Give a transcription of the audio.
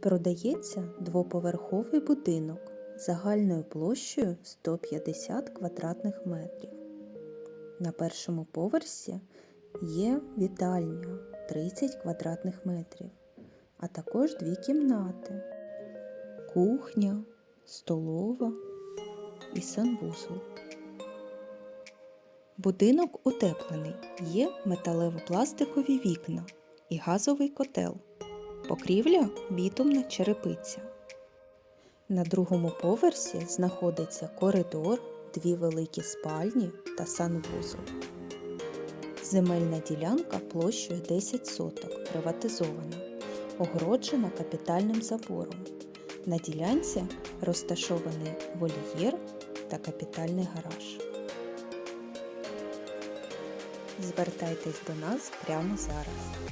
Продається двоповерховий будинок загальною площею 150 квадратних метрів. На першому поверсі є вітальня 30 квадратних метрів, а також дві кімнати, кухня, столова і санвузол. Будинок утеплений, є металево-пластикові вікна і газовий котел. Покрівля бітумна черепиця. На другому поверсі знаходиться коридор, дві великі спальні та санвузол. Земельна ділянка площею 10 соток, приватизована, огороджена капітальним забором. На ділянці розташований вольєр та капітальний гараж. Звертайтесь до нас прямо зараз.